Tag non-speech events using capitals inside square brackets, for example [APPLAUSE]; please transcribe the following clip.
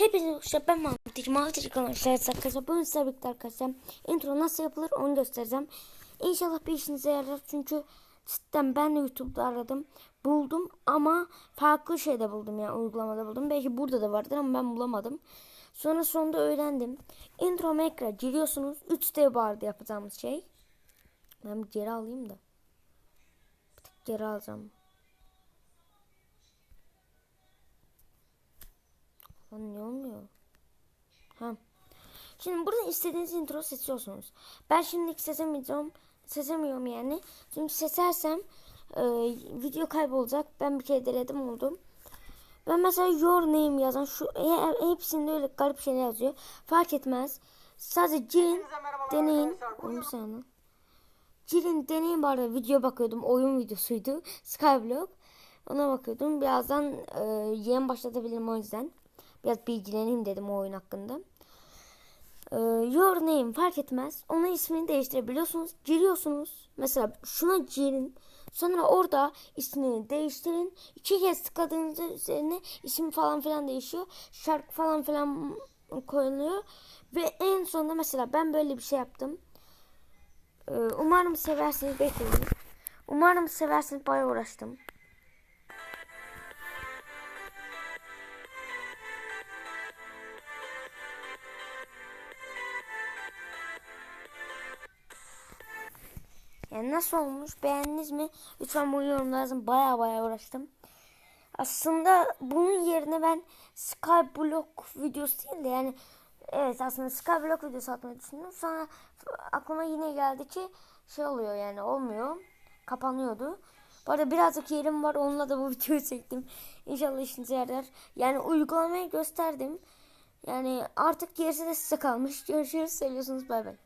Hepinize hoşça ben Mahmut Mahmut arkadaşlar arkadaşlar bugün sizlerle birlikte arkadaşlar intro nasıl yapılır onu göstereceğim. İnşallah bir işinize yarar çünkü cidden ben YouTube'da aradım buldum ama farklı şeyde buldum yani uygulamada buldum. Belki burada da vardır ama ben bulamadım. Sonra sonunda öğrendim. Intro Mac'la giriyorsunuz 3D barda yapacağımız şey. Ben bir geri alayım da. Bir tık geri alacağım. Lan ne olmuyor? Ha. Şimdi burada istediğiniz intro seçiyorsunuz. Ben şimdilik seçemeyeceğim. Seçemiyorum yani. Çünkü seçersem e, video kaybolacak. Ben bir kere denedim oldum. Ben mesela your name yazan şu he- hepsinde öyle garip şeyler yazıyor. Fark etmez. Sadece girin deneyin. Bir saniye. Girin deneyin bari video bakıyordum. Oyun videosuydu. Skyblock. Ona bakıyordum. Birazdan e, yeni başlatabilirim o yüzden. Biraz bilgileneyim dedim o oyun hakkında. Ee, your name fark etmez. Onun ismini değiştirebiliyorsunuz. Giriyorsunuz. Mesela şuna girin. Sonra orada ismini değiştirin. İki kez tıkladığınızda üzerine isim falan filan değişiyor. Şarkı falan filan koyuluyor. Ve en sonunda mesela ben böyle bir şey yaptım. Ee, umarım seversiniz. Bekleyin. Umarım seversiniz. Bayağı uğraştım. Yani nasıl olmuş? Beğendiniz mi? Lütfen bunu yorumlara yazın. Baya baya uğraştım. Aslında bunun yerine ben Skyblock videosu değil de yani evet aslında Skyblock videosu atmayı düşündüm. Sonra aklıma yine geldi ki şey oluyor yani olmuyor. Kapanıyordu. Bu arada birazcık yerim var. Onunla da bu [LAUGHS] videoyu çektim. İnşallah işinize yarar. Yani uygulamayı gösterdim. Yani artık gerisi de size kalmış. [LAUGHS] Görüşürüz. Seviyorsunuz. Bay bay.